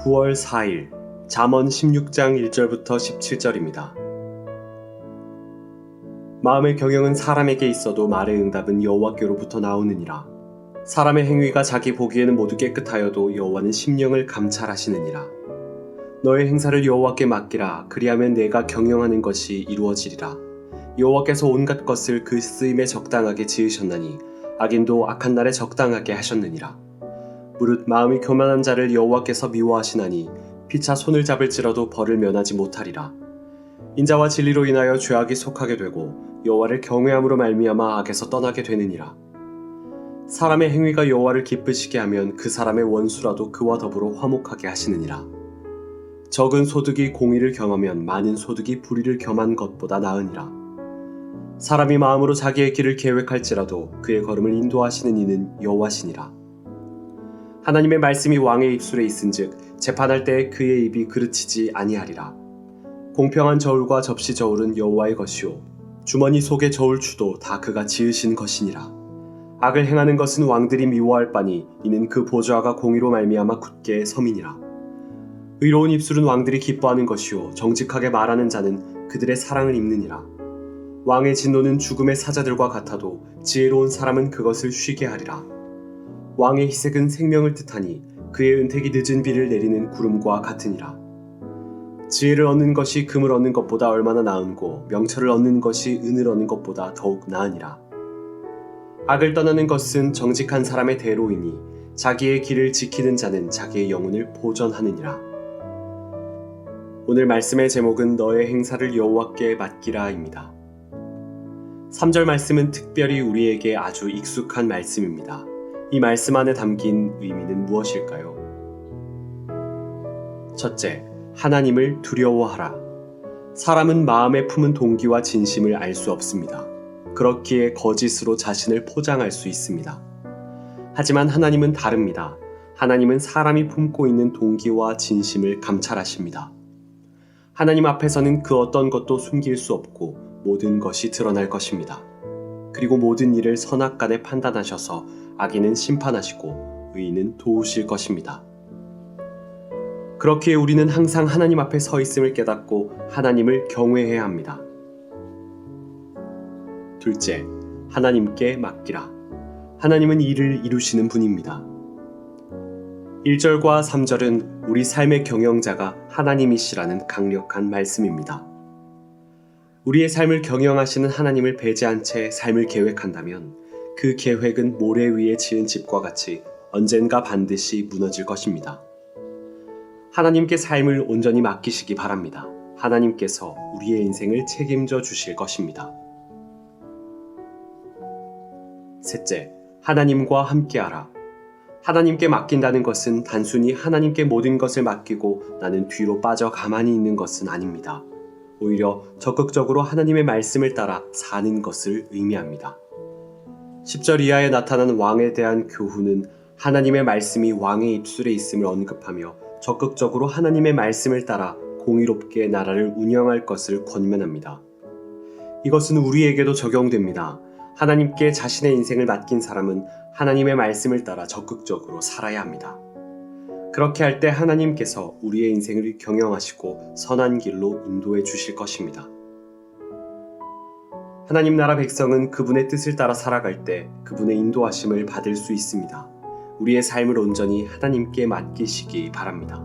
9월 4일 잠언 16장 1절부터 17절입니다. 마음의 경영은 사람에게 있어도 말의 응답은 여호와께로부터 나오느니라. 사람의 행위가 자기 보기에는 모두 깨끗하여도 여호와는 심령을 감찰하시느니라. 너의 행사를 여호와께 맡기라. 그리하면 내가 경영하는 것이 이루어지리라. 여호와께서 온갖 것을 그 쓰임에 적당하게 지으셨나니 악인도 악한 날에 적당하게 하셨느니라. 무릇 마음이 교만한 자를 여호와께서 미워하시나니 피차 손을 잡을지라도 벌을 면하지 못하리라. 인자와 진리로 인하여 죄악이 속하게 되고 여호와를 경외함으로 말미암아 악에서 떠나게 되느니라. 사람의 행위가 여호와를 기쁘시게 하면 그 사람의 원수라도 그와 더불어 화목하게 하시느니라. 적은 소득이 공의를 겸하면 많은 소득이 불의를 겸한 것보다 나으니라. 사람이 마음으로 자기의 길을 계획할지라도 그의 걸음을 인도하시는 이는 여호와시니라. 하나님의 말씀이 왕의 입술에 있은즉 재판할 때 그의 입이 그르치지 아니하리라. 공평한 저울과 접시 저울은 여호와의 것이요 주머니 속의 저울추도 다 그가 지으신 것이니라. 악을 행하는 것은 왕들이 미워할 바니 이는 그 보좌가 공의로 말미암아 굳게 섬이니라. 의로운 입술은 왕들이 기뻐하는 것이요 정직하게 말하는 자는 그들의 사랑을 입느니라. 왕의 진노는 죽음의 사자들과 같아도 지혜로운 사람은 그것을 쉬게 하리라. 왕의 희색은 생명을 뜻하니 그의 은택이 늦은 비를 내리는 구름과 같으니라. 지혜를 얻는 것이 금을 얻는 것보다 얼마나 나은고 명철을 얻는 것이 은을 얻는 것보다 더욱 나으니라. 악을 떠나는 것은 정직한 사람의 대로이니 자기의 길을 지키는 자는 자기의 영혼을 보전하느니라. 오늘 말씀의 제목은 너의 행사를 여호와께 맡기라입니다. 3절 말씀은 특별히 우리에게 아주 익숙한 말씀입니다. 이 말씀 안에 담긴 의미는 무엇일까요? 첫째, 하나님을 두려워하라. 사람은 마음에 품은 동기와 진심을 알 수 없습니다. 그렇기에 거짓으로 자신을 포장할 수 있습니다. 하지만 하나님은 다릅니다. 하나님은 사람이 품고 있는 동기와 진심을 감찰하십니다. 하나님 앞에서는 그 어떤 것도 숨길 수 없고 모든 것이 드러날 것입니다. 그리고 모든 일을 선악 간에 판단하셔서 악인은 심판하시고 의인은 도우실 것입니다. 그렇기에 우리는 항상 하나님 앞에 서 있음을 깨닫고 하나님을 경외해야 합니다. 둘째, 하나님께 맡기라. 하나님은 일을 이루시는 분입니다. 1절과 3절은 우리 삶의 경영자가 하나님이시라는 강력한 말씀입니다. 우리의 삶을 경영하시는 하나님을 배제한 채 삶을 계획한다면 그 계획은 모래 위에 지은 집과 같이 언젠가 반드시 무너질 것입니다. 하나님께 삶을 온전히 맡기시기 바랍니다. 하나님께서 우리의 인생을 책임져 주실 것입니다. 셋째, 하나님과 함께하라. 하나님께 맡긴다는 것은 단순히 하나님께 모든 것을 맡기고 나는 뒤로 빠져 가만히 있는 것은 아닙니다. 오히려 적극적으로 하나님의 말씀을 따라 사는 것을 의미합니다. 10절 이하에 나타나는 왕에 대한 교훈은 하나님의 말씀이 왕의 입술에 있음을 언급하며 적극적으로 하나님의 말씀을 따라 공의롭게 나라를 운영할 것을 권면합니다. 이것은 우리에게도 적용됩니다. 하나님께 자신의 인생을 맡긴 사람은 하나님의 말씀을 따라 적극적으로 살아야 합니다. 그렇게 할 때 하나님께서 우리의 인생을 경영하시고 선한 길로 인도해 주실 것입니다. 하나님 나라 백성은 그분의 뜻을 따라 살아갈 때 그분의 인도하심을 받을 수 있습니다. 우리의 삶을 온전히 하나님께 맡기시기 바랍니다.